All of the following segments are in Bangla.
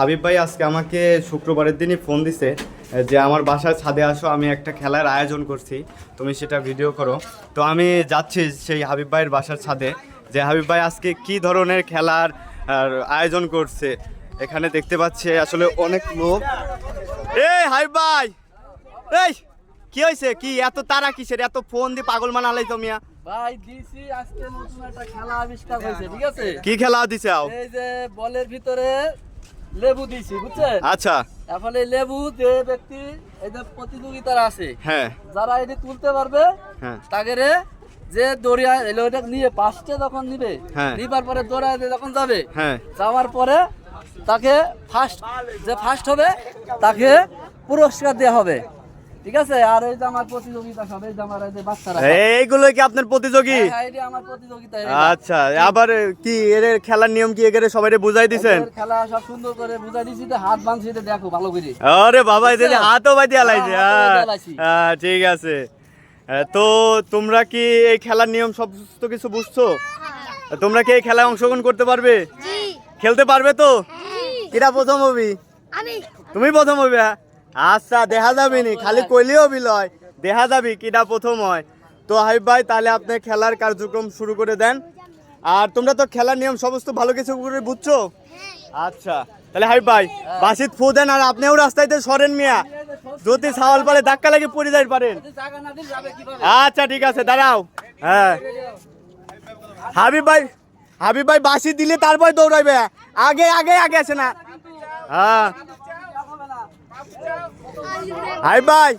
হাবিব ভাই আজকে আমাকে শুক্রবারের দিনই ফোন দিছে যে আমার বাসার ছাদে আসো আমি একটা খেলার আয়োজন করছি তুমি সেটা ভিডিও করো। তো আমি যাচ্ছি সেই হাবিব ভাইয়ের বাসার ছাদে যে হাবিব ভাই আজকে কি ধরনের খেলার আয়োজন করছে? এখানে দেখতে পাচ্ছি আসলে অনেক লোক। এই হাবিব ভাই! এই কি হয়েছে কি এত তারা কিসের? এত ফোন দিয়ে পাগল মানা হালাই মিয়া। ভাই দিছি আজকে নতুন একটা খেলা আবিষ্কার হয়েছে ঠিক আছে? কি খেলা দিছে এই যে বলের ভিতরে লেবু দিছি বুঝছেন? আচ্ছা। এখন এই লেবু যে ব্যক্তি এই যে প্রতিযোগিতার আছে হ্যাঁ। যারা এটি তুলতে পারবে হ্যাঁ। তাদের যে দড়িয়া ওটা নিয়ে পাঁচটা যখন নিবে হ্যাঁ। নিবার পরে দৌড়া যখন যাবে হ্যাঁ। যাওয়ার পরে তাকে ফার্স্ট যে ফার্স্ট হবে তাকে পুরস্কার দেওয়া হবে। ঠিক আছে? আর এই যে আমার প্রতিযোগিতা সব এই যে আমার এই যে বাচ্চারা এইগুলো কি আপনার প্রতিযোগী? হ্যাঁ, এটা আমার প্রতিযোগিতা আচ্ছা আবার কি এর খেলার নিয়ম কি এখানে সবাই বুঝাই দিছেন? খেলা সব সুন্দর করে বুঝাই দিছি তো হাত বাঁধছি তো দেখো ভালো করে। আরে বাবা এদের হাতও বাই দিয়া লাইছে হ্যাঁ, হ্যাঁ, হ্যাঁ, ঠিক আছে। হ্যাঁ, তো তোমরা কি এই খেলার নিয়ম সমস্ত কিছু বুঝছ? তোমরা কি এই খেলায় অংশগ্রহণ করতে পারবে? খেলতে পারবে তো? কিরা প্রথম হবি? তুমি প্রথম হবি হ্যাঁ? আচ্ছা দেখা যাবে নি। খালি কইলেও বিলয় দেখা যাবি কিটা প্রথম হয়। তো হাইব ভাই, তাহলে আপনি খেলার কার্যক্রম শুরু করে দেন। আর তোমরা তো খেলার নিয়ম সমস্ত ভালো কিছু করে বুঝছ? আচ্ছা তাহলে হাইব ভাই, বাসিত ফু দেন আর আপনিও রাস্তাইতে সরেন মিয়া। যদি সাওয়াল পারে, ধাক্কা লাগে পড়ে যাই পারেন। আচ্ছা ঠিক আছে, দাঁড়াও। হ্যাঁ। হাবিব ভাই হাবিব ভাই, বাসি দিলে তারপর দৌড়াইবে। আগে আগে আগে আসে না। হ্যাঁ। হাই ভাই।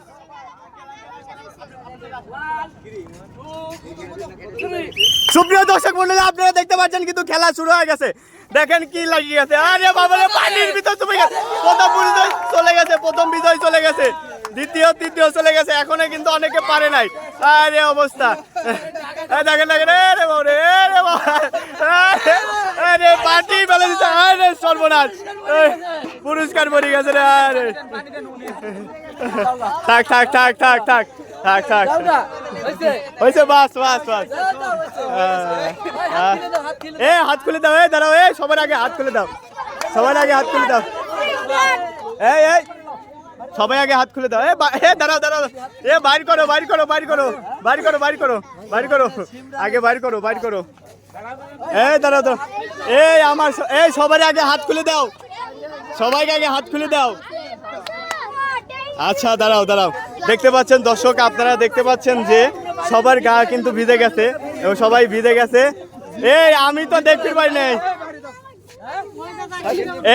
সুপ্রিয় দর্শক মন্ডলী, আপনারা দেখতে পাচ্ছেন কিন্তু খেলা শুরু হয়ে গেছে। দেখেন কি লাগিয়ে গেছে। আরে বাবা পানির ভিতর তুমি গেছে। প্রথম বিজয় চলে গেছে, প্রথম বিজয় চলে গেছে। দ্বিতীয়, তৃতীয় চলে গেছে। এখনও কিন্তু অনেকে পারে নাই। আরে অবস্থা। দেখেন দেখেন রে বাবা রে বাবা পাটি ফেলে দিচ্ছে আরে সর্বনাশ। পুরস্কার পড়ে গেছে রে, আরে। থাক থাক থাক থাক থাক থাক থাক। হয়েছে, বাস বাস বাস। এ, হাত খুলে দাও এই দাঁড়াও এই সবার আগে হাত খুলে দাও। সবার আগে হাত খুলে দাও। এই এই, সবাই আগে হাত খুলে দাও। এ এ, দাঁড়াও দাঁড়াও। এ বাইর করো বাইর করো বাইর করো বাইর করো বাইর করো বাইর করো। আগে বাইর করো বাইর করো। এই দাঁড়াও দাঁড়াও। এই আমার এই সবার আগে হাত খুলে দাও। সবাইকে আগে হাত খুলে দাও। আচ্ছা দাঁড়াও দাঁড়াও। দেখতে পাচ্ছেন দর্শক, আপনারা দেখতে পাচ্ছেন যে সবার গা কিন্তু ভিজে গেছে এবং সবাই ভিজে গেছে। এই, আমি তো দেখতে পাই নাই।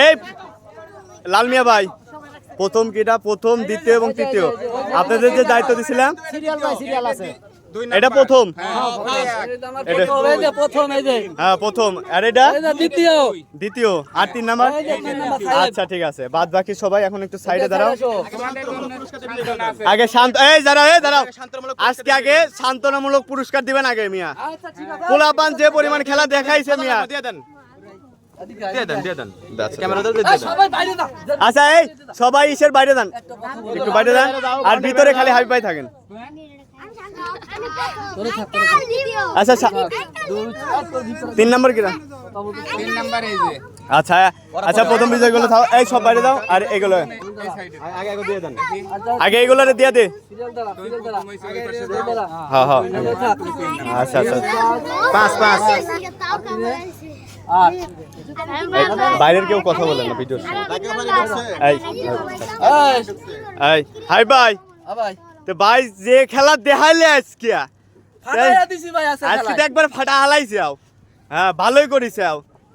এই, লাল মিয়া ভাই, প্রথম কিটা, প্রথম, দ্বিতীয় এবং তৃতীয়। আপনাদের যে দায়িত্ব দিছিলাম? সিরিয়াল সিরিয়াল আছে। এটা প্রথম। এই যে আমার এটা- প্রথম, এই যে প্রথম এই যে। হ্যাঁ প্রথম। আর এটা? দ্বিতীয়। দ্বিতীয়। আর তিন নাম্বার? সাহেব। আচ্ছা ঠিক আছে। বাদ বাকি সবাই এখন একটু সাইডে দাঁড়াও। আগে শান্ত এই দাঁড়াও এই দাঁড়াও। আজকে আগে সান্ত্বনামূলক পুরস্কার দিবেন আগে মিয়া। আচ্ছা ঠিক পোলাপান যে পরিমাণ খেলা দেখাইছে মিয়া। আচ্ছা। এই, সবাই বাইরে দাও আচ্ছা এই সবাই ইসের বাইরে যান। একটু বাইরে যান। আর ভিতরে খালি হাবিব ভাই থাকেন আচ্ছা তিন নম্বর কিরা? তিন নাম্বার আচ্ছা আচ্ছা প্রথম বিজয়গুলো থাও। এই সব বাইরে দাও আর এগুলো। আগে এগুলো দিয়ে দে। হ্যাঁ হ্যাঁ। আচ্ছা আচ্ছা। পাঁচ পাঁচ। বাইরের কেউ কথা বলে না ভিডিও হাই বাই। ভাই তো ভাই যে খেলা দেখাইলে আজকে। আছে আজকে তো একবার ফাটা হালাইছে হ্যাঁ ভালোই করিছে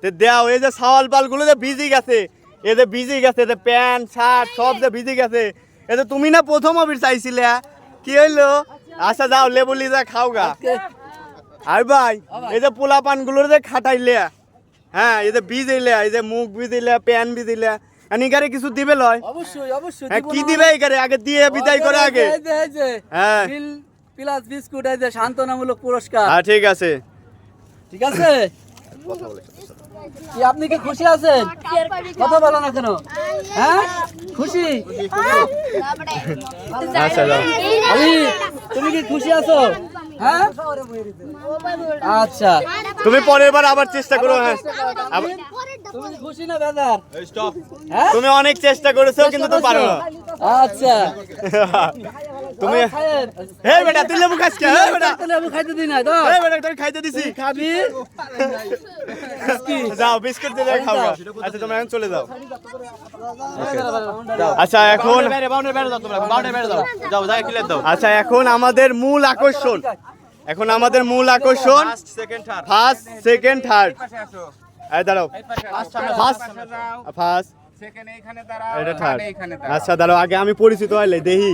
তে দেও এই যে সাওয়াল পালগুলো যে ভিজি গেছে এই যে ভিজি গেছে যে প্যান্ট শার্ট সব যে ভিজি গেছে এই যে তুমি না প্রথম অবির চাইছিলে কি হইল? আচ্ছা যাও লেবু লিজা খাও গা আর ভাই এই যে পোলা পানগুলোর যে খাটাইলে হ্যাঁ এই যে ভিজাইলে এই যে মুখ ভিজাইলে প্যান ভিজাইলে নিগারে কিছু দিবে লয়? অবশ্যই অবশ্যই হ্যাঁ কি। দিবে এগারে আগে দিয়ে বিদায় করে আগে। হ্যাঁ। প্লাস বিস্কুট যে সান্ত্বনামূলক পুরস্কার। হ্যাঁ ঠিক আছে। ঠিক আছে? কি আপনি কি খুশি আছেন? কথা বলো না কেন। হ্যাঁ? খুশি? আচ্ছা তুমি কি খুশি আছো? হ্যাঁ? আচ্ছা। তুমি পরের বার আবার চেষ্টা করো হ্যাঁ। তুমি খুশি না বেদার স্টপ হ্যাঁ? তুমি অনেক চেষ্টা করেছ কিন্তু তুমি পারো না। আচ্ছা। তুমি হে বেটা তুই লেবু খাস কে? হে বেটা। তাহলে আমি খাইতে দিই না তো হে বেটা তোকে খাইতে দিছি। খাবি? যাও বিস্কুট দিয়ে খাও আচ্ছা তোমরা এখন চলে যাও। আচ্ছা এখন আচ্ছা এখন আমাদের মূল আকর্ষণ। এখন আমাদের মূল আকর্ষণ। ফার্স্ট সেকেন্ড থার্ড এই দাঁড়াও। ফার্স্ট ফার্স্ট সেকেন্ড এইখানে দাঁড়াও এটা থার্ড। থার্ড দাঁড়াও। আচ্ছা দাঁড়াও আগে আমি পরিচিত হইলে দেহি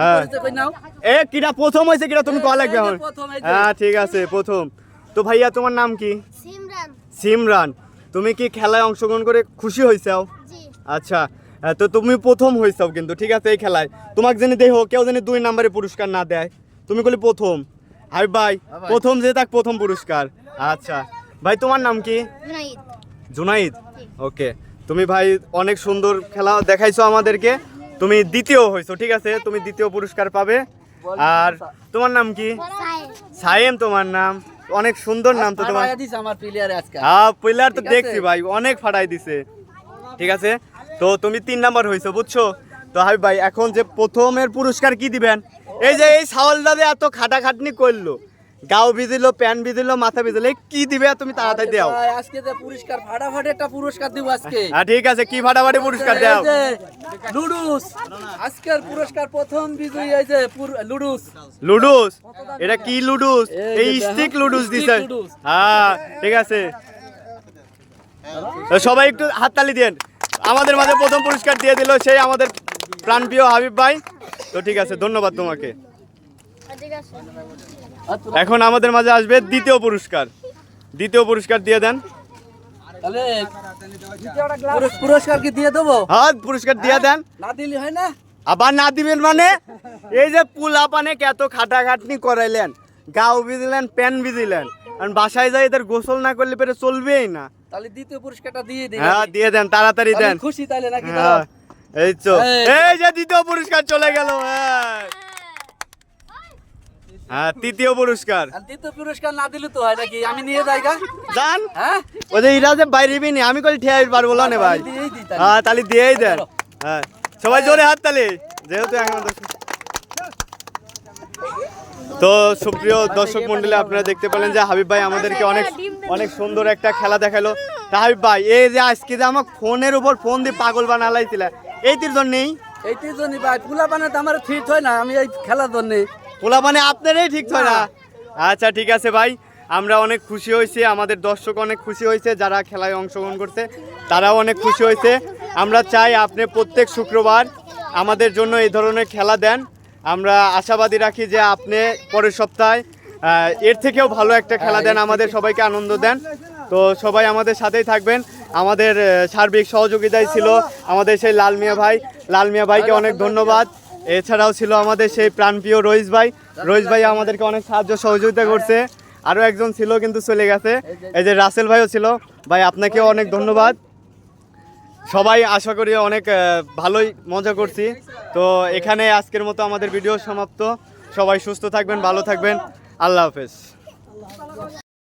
হ্যাঁ। এ কিটা প্রথম হয়েছে কিটা তুমি কল লাগবে হ্যাঁ ঠিক আছে প্রথম। তো ভাইয়া তোমার নাম কি? সিমরান। সিমরান। তুমি কি খেলায় অংশগ্রহণ করে খুশি হয়েছাও আচ্ছা তো তুমি প্রথম হয়েছাও কিন্তু ঠিক আছে এই খেলায়। তোমাকে জানি দেহ কেউ জানি দুই নম্বরে পুরস্কার না দেয় তুমি বলি প্রথম। হাই ভাই ভাই। প্রথম যে তাক প্রথম পুরস্কার। আচ্ছা। ভাই তোমার নাম কি? জুনাইদ। ওকে। তুমি ভাই অনেক সুন্দর খেলা দেখাইছো আমাদেরকে। তুমি দ্বিতীয় হয়েছো ঠিক আছে? তুমি দ্বিতীয় পুরস্কার পাবে। আর তোমার নাম কি? সায়েম। তোমার নাম। অনেক সুন্দর নাম তো তোমার। আমার প্লেয়ারে আজকে। হ্যাঁ প্লেয়ার তো দেখছি ভাই অনেক ফাটাই দিছে। ঠিক আছে? তো তুমি তিন নাম্বার হয়েছো বুঝছ? তো হাই ভাই এখন যে প্রথমের পুরস্কার কি দিবেন? এই যে এই সাওয়ালটা দিয়ে এত খাটাখাটনি করল। গাও ভিজিলো প্যান ভিজিলো মাথা ভিজিলো কি দিবে তুমি তাড়াতাড়ি দাও। আজকে যে পুরস্কার ফাটাফাটি একটা পুরস্কার দিব আজকে। হ্যাঁ ঠিক আছে কি ফাটাফাটি পুরস্কার দাও? লুডুস। আজকের পুরস্কার প্রথম বিজয়ী এই যে লুডুস। লুডুস? এটা কি লুডুস? এই স্টিক লুডুস দিছে। হ্যাঁ ঠিক আছে। তো সবাই একটু হাততালি দেন আমাদের মাঝে প্রথম পুরস্কার দিয়ে দিল সেই আমাদের প্রাণপ্রিয় হাবিব ভাই। তো ঠিক আছে ধন্যবাদ তোমাকে। ঠিক আছে। এখন আমাদের মাঝে আসবে দ্বিতীয় পুরস্কার। দ্বিতীয় পুরস্কার দিয়ে দেন। পুরস্কার কি দিয়ে দেবো? হ্যাঁ পুরস্কার দিয়ে দেন। না দিলি হয় না? আবার না দিবেন মানে? এই যে পুলা পানে এত খাটাখাটনি করাইলেন গাও ভিজিলেন প্যান ভিজিলেন আর বাসায় যাই এদের গোসল না করলে পেরে চলবেই না। তাহলে দ্বিতীয় পুরস্কারটা দিয়ে হ্যাঁ দিয়ে দেন তাড়াতাড়ি দেন। খুশি তাহলে নাকি এই তো। এই। এই যে দ্বিতীয় পুরস্কার চলে গেল হ্যাঁ। হ্যাঁ তৃতীয় পুরস্কার। দ্বিতীয় পুরস্কার না দিলে তো হয় নাকি? আমি নিয়ে যাই জান? হ্যাঁ? ওই যে ইরা যে বাইরে বিনি আমি কই ঠিয়াই পারব না ভাই। হ্যাঁ তাহলে দিয়েই দেন হ্যাঁ সবাই জোরে হাত তালি। যেহেতু এখন তো সুপ্রিয় দর্শক মন্ডলী আপনারা দেখতে পেলেন যে হাবিব ভাই আমাদেরকে অনেক অনেক সুন্দর একটা খেলা দেখাল। তা হাবিব ভাই এই যে আজকে যে আমাকে ফোনের উপর ফোন দিয়ে পাগল বানালাইছিল এই তীর জন্যেই? এই তিনজনই ভাই পোলা বানাতে আমার ফিট হয় না আমি এই খেলার জন্যে পোলা মানে আপনারাই ঠিক হয় না। আচ্ছা ঠিক আছে ভাই। আমরা অনেক খুশি হয়েছি, আমাদের দর্শক অনেক খুশি হয়েছে, যারা খেলায় অংশগ্রহণ করছে, তারাও অনেক খুশি হয়েছে। আমরা চাই আপনি প্রত্যেক শুক্রবার আমাদের জন্য এই ধরনের খেলা দেন। আমরা আশাবাদী রাখি যে আপনি পরের সপ্তাহে এর থেকেও ভালো একটা খেলা দেন, আমাদের সবাইকে আনন্দ দেন। তো সবাই আমাদের সাথেই থাকবেন। আমাদের সার্বিক সহযোগিতায় ছিল আমাদের সেই লাল মিয়া ভাই। লাল মিয়া ভাইকে অনেক ধন্যবাদ। এছাড়াও ছিল আমাদের সেই প্রাণপ্রিয় রইস ভাই। রইস ভাই আমাদেরকে অনেক সাহায্য সহযোগিতা করছে। আরও একজন ছিল কিন্তু চলে গেছে। এই যে রাসেল ভাইও ছিল। ভাই, আপনাকেও অনেক ধন্যবাদ। সবাই আশা করি অনেক ভালোই মজা করছি। তো এখানে আজকের মতো আমাদের ভিডিও সমাপ্ত। সবাই সুস্থ থাকবেন, ভালো থাকবেন। আল্লাহ হাফেজ।